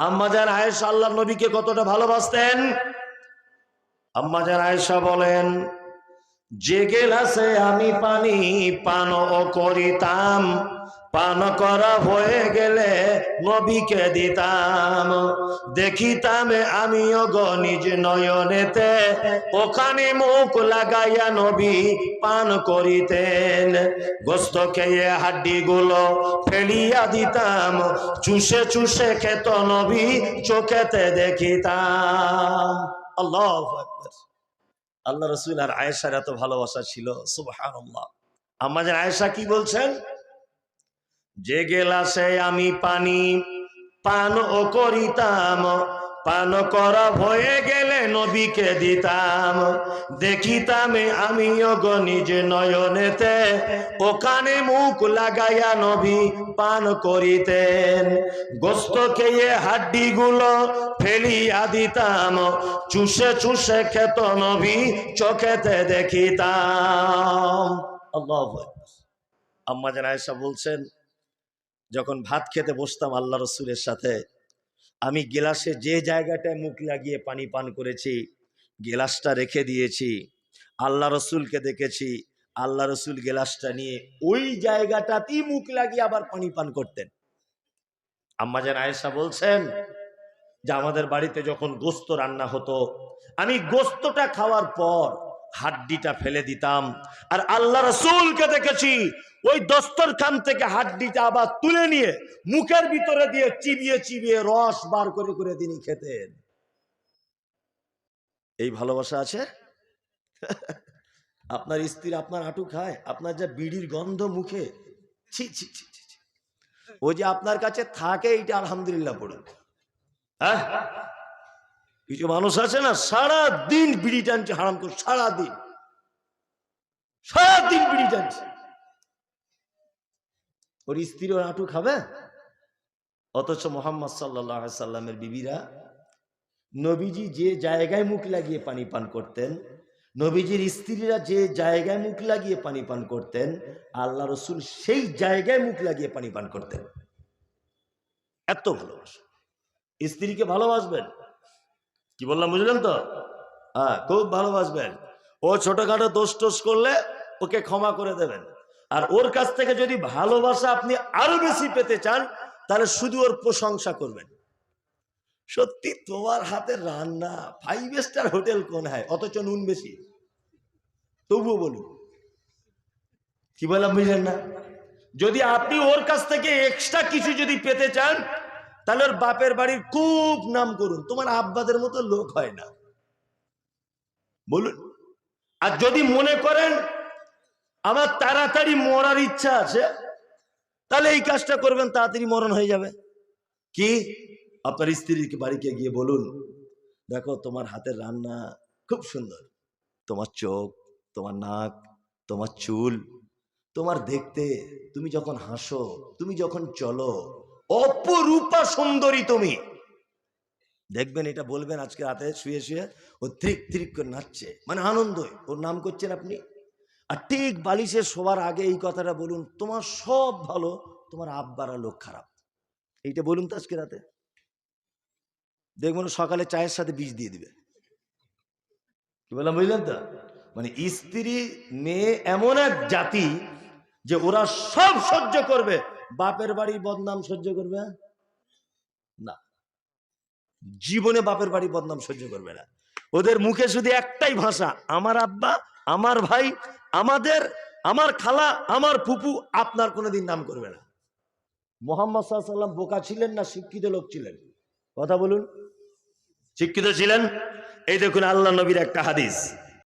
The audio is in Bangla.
আম্মাজান আয়েশা আল্লাহ নবীকে কতটা ভালোবাসতেন? আম্মাজান আয়েশা বলেন যে গেলাসে আমি পানি পান করিতাম। পান করা হয়ে গেলে নবীকে দিতাম। দেখিতাম আমিও গ নিজ নয়নেতে, ওখানে মুখ লাগাইয়া নবী পান করিতেন। গোস্ত খেয়ে হাড্ডি গুলো ফেলিয়া দিতাম, চুষে চুষে খেত নবী চোখেতে দেখিতাম। আল্লাহ আল্লাহ রসুল আর আয়েশার এত ভালোবাসা ছিল সুবহান আল্লাহ আমাদের আয়েশা কি বলছেন? যে গেলাসে আমি পানি, পান ও করিতাম। পান করা হয়ে গেলে নবীকে দিতাম। দেখিতাম আমিও গো নিজ নয়নেতে, ওখানে মুখ লাগাইয়া নবী পান করিতেন। গোস্ত খেয়ে হাড্ডি গুলো ফেলিয়া দিতাম। চুষে চুষে খেত নবী চোখেতে দেখিতাম। আল্লাহ আম্মা আয়েশা বলছেন যখন ভাত খেতে বসতাম আল্লাহ রসুলের সাথে, আমি গেলাসে যে জায়গাটায় মুখ লাগিয়ে পানি পান করেছি, গেলাসটা রেখে দিয়েছি, আল্লাহ রসুলকে দেখেছি, আল্লাহ রসুল গেলাসটা নিয়ে ওই জায়গাটাতেই মুখ লাগিয়ে আবার পানি পান করতেন। আম্মা যেন আয়েশা বলছেন যে আমাদের বাড়িতে যখন গোস্ত রান্না হতো, আমি গোস্তটা খাওয়ার পর হাড্ডিটা ফেলে দিতাম। আর আল্লাহ রসুলকে দেখেছি, ওই দস্তরখান থেকে হাড্ডিটা আবার তুলে নিয়ে মুখের ভিতরে দিয়ে চিবিয়ে চিবিয়ে রস বার করে করে তিনি খেতেন। এই ভালোবাসা আছে? আপনার স্ত্রী আপনার হাঁটু খায়, আপনার যা বিড়ির গন্ধ মুখে, ছি ছি ছি ছি। ও যে আপনার কাছে থাকে, এইটা আলহামদুলিল্লাহ পড়ুন হ্যাঁ? কিছু মানুষ আছে না সারা দিন বিড়ি টানছে, হারাম করে সারা দিন সারা দিন বিড়ি টানছে। ওর স্ত্রী ওর হাঁটু খাবে? অথচ মোহাম্মদ সাল্লাহ সাল্লামের বিবিরা নবীজি যে জায়গায় মুখ লাগিয়ে পানি পান করতেন, নবীজির স্ত্রীরা যে জায়গায় মুখ লাগিয়ে পানি পান করতেন, আল্লাহ রসুল সেই জায়গায় মুখ লাগিয়ে পানি পান করতেন। এত ভালোবাসা। স্ত্রীকে ভালোবাসবেন? কি বললাম, বুঝলেন তো? হ্যাঁ খুব ভালোবাসবেন। ও ছোটখাটো দোষ টোষ করলে ওকে ক্ষমা করে দেবেন। আর ওর কাছ থেকে যদি ভালোবাসা আপনি আরও বেশি পেতে চান, তাহলে শুধু ওর প্রশংসা করবেন। সত্যি, তোমার হাতের রান্না ফাইভ স্টার হোটেল কোন হয়? অথচ নুন বেশি। তবুও বলুন। কি বললাম, বুঝলেন না? যদি আপনি ওর কাছ থেকে এক্সট্রা কিছু যদি পেতে চান তাহলে ওর বাপের বাড়ির খুব নাম করুন। তোমার আব্বাদের মতো লোক হয় না। বলুন। আর যদি মনে করেন আমার তাড়াতাড়ি মরার ইচ্ছা আছে, তাহলে এই কাজটা করবেন, তাড়াতাড়ি মরণ হয়ে যাবে। কি? আপনার স্ত্রীকে বাড়িতে গিয়ে বলুন, দেখো, তোমার হাতের রান্না খুব সুন্দর। তোমার চোখ, তোমার নাক, তোমার চুল, তোমার দেখতে, তুমি যখন হাসো, তুমি যখন চলো অপরূপা সুন্দরী তুমি। দেখবেন এটা বলবেন আজকে রাতে, শুয়ে শুয়ে, ও ত্রিক ত্রিক করে নাচছে। মানে আনন্দ ওর নাম করছেন আপনি? আর ঠিক বালিশে শোবার আগে এই কথাটা বলুন, তোমার সব ভালো, তোমার আব্বারা লোক খারাপ। এইটা বলুন তো আজকে রাতে। দেখবেন সকালে চায়ের সাথে বীজ দিয়ে দিবে। কি বললাম, বুঝলেন তো? মানে স্ত্রী, মেয়ে এমন এক জাতি যে ওরা সব সহ্য করবে। বাপের বাড়ি বদনাম সহ্য করবে? না। জীবনে বাপের বাড়ি বদনাম সহ্য করবে না। ওদের মুখে শুধু একটাই ভাষা, আমার আব্বা, আমার ভাই, আমাদের, আমার খালা, আমার ফুপু, আপনার কোনোদিন নাম করবে না। মোহাম্মদ সাল্লাম বোকা ছিলেন না শিক্ষিত লোক ছিলেন? কথা বলুন। শিক্ষিত ছিলেন? এই দেখুন আল্লাহ নবীর একটা হাদিস।